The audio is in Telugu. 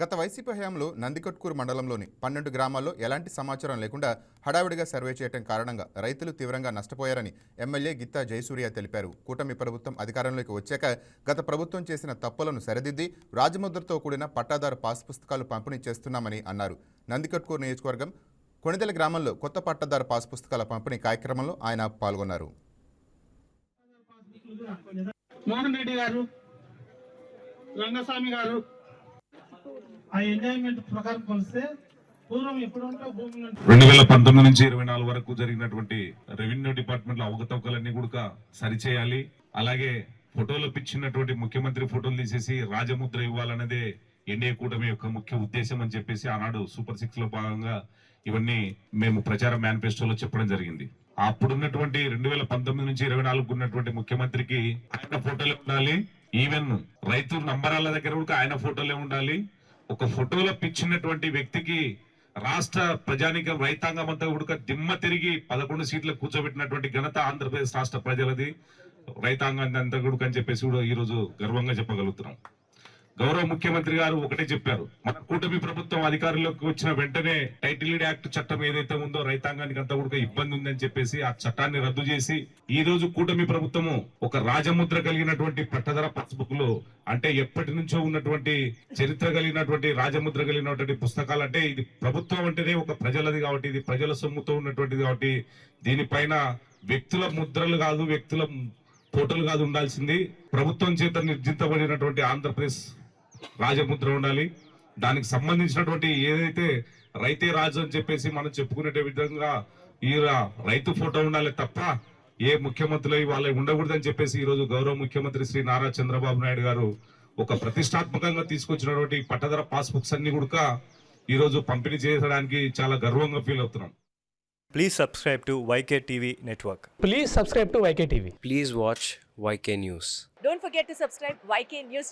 గత వైసీపీ హయాంలో నందికొట్కూరు మండలంలోని పన్నెండు గ్రామాల్లో ఎలాంటి సమాచారం లేకుండా హడావిడిగా సర్వే చేయడం కారణంగా రైతులు తీవ్రంగా నష్టపోయారని ఎమ్మెల్యే గిత్తా జయసూర్య తెలిపారు. కూటమి ప్రభుత్వం అధికారంలోకి వచ్చాక గత ప్రభుత్వం చేసిన తప్పులను సరిదిద్ది రాజముద్రతో కూడిన పట్టాదారు పాస్ పుస్తకాలు పంపిణీ చేస్తున్నామని అన్నారు. నందికొట్కూరు నియోజకవర్గం కొణిదెల గ్రామంలో కొత్త పట్టాదారు పాస్ పుస్తకాల పంపిణీ కార్యక్రమంలో ఆయన పాల్గొన్నారు. మోహన్ రెడ్డి గారు రంగస్వామి గారు ఆ ఎంజాయ్మెంట్ ప్రకారం కొలిస్తే పూర్వం భూమి రెండు వేల పంతొమ్మిది నుంచి ఇరవై నాలుగు వరకు జరిగినటువంటి రెవెన్యూ డిపార్ట్మెంట్లో అవకతవకలన్నీ కూడా సరిచేయాలి. అలాగే ఫోటోలు పిచ్చినటువంటి ముఖ్యమంత్రి ఫోటోలు తీసేసి రాజముద్ర ఇవ్వాలన్నదే ఎన్ఏ కూటమి యొక్క ముఖ్య ఉద్దేశం అని చెప్పేసి ఆనాడు సూపర్ సిక్స్లో భాగంగా ఇవన్నీ మేము ప్రచార మేనిఫెస్టోలో చెప్పడం జరిగింది. అప్పుడున్నటువంటి రెండు వేల పంతొమ్మిది నుంచి ఇరవై నాలుగు ఉన్నటువంటి ముఖ్యమంత్రికి ఆయన ఫోటోలే ఉండాలి. ఈవెన్ రైతు నంబరాల దగ్గర కూడా ఆయన ఫోటోలే ఉండాలి. ఒక ఫోటోలో పిచ్చినటువంటి వ్యక్తికి రాష్ట్ర ప్రజానికం రైతాంగం అంతా కూడా దిమ్మ తిరిగి పదకొండు సీట్లు కూర్చోబెట్టినటువంటి ఘనత ఆంధ్రప్రదేశ్ రాష్ట్ర ప్రజలది. రైతాంగం అంతా కూడా అని చెప్పేసి కూడా ఈ రోజు గర్వంగా చెప్పగలుగుతున్నాం. గౌరవ ముఖ్యమంత్రి గారు ఒకటే చెప్పారు. మన కూటమి ప్రభుత్వం అధికారంలోకి వచ్చిన వెంటనే టైటిల్ యాక్ట్ చట్టం ఏదైతే ఉందో రైతాంగానికి అంతా కూడా ఇబ్బంది ఉందని చెప్పేసి ఆ చట్టాన్ని రద్దు చేసి ఈ రోజు కూటమి ప్రభుత్వము ఒక రాజముద్ర కలిగినటువంటి పట్టధర పాస్బుక్లో అంటే ఎప్పటి నుంచో ఉన్నటువంటి చరిత్ర కలిగినటువంటి రాజముద్ర కలిగినటువంటి పుస్తకాలు అంటే ఇది ప్రభుత్వం అంటేనే ఒక ప్రజలది కాబట్టి ఇది ప్రజల సొమ్ముతో ఉన్నటువంటిది కాబట్టి దీనిపైన వ్యక్తుల ముద్రలు కాదు వ్యక్తుల ఫోటోలు కాదు ఉండాల్సింది. ప్రభుత్వం చేత నిర్జించబడినటువంటి ఆంధ్రప్రదేశ్ రాజముద్ర ఉండాలి దానికి సంబంధించినటువంటి ఏదైతే రైతే రాజు అని చెప్పేసి మనం చెప్పుకునే విధంగా ఈ రైతు ఫోటో ఉండాలి తప్ప ఏ ముఖ్యమంత్రులు వాళ్ళ ఉండకూడదని చెప్పేసి ఈ రోజు గౌరవ ముఖ్యమంత్రి శ్రీ నారా చంద్రబాబు నాయుడు గారు ఒక ప్రతిష్టాత్మకంగా తీసుకొచ్చినటువంటి పట్టధర పాస్బుక్స్ అన్ని కూడా ఈ రోజు పంపిణీ చేయడానికి చాలా గర్వంగా ఫీల్ అవుతున్నాం Please subscribe to YK TV Network. Please subscribe to YK TV. Please watch YK News. Don't forget to subscribe YK News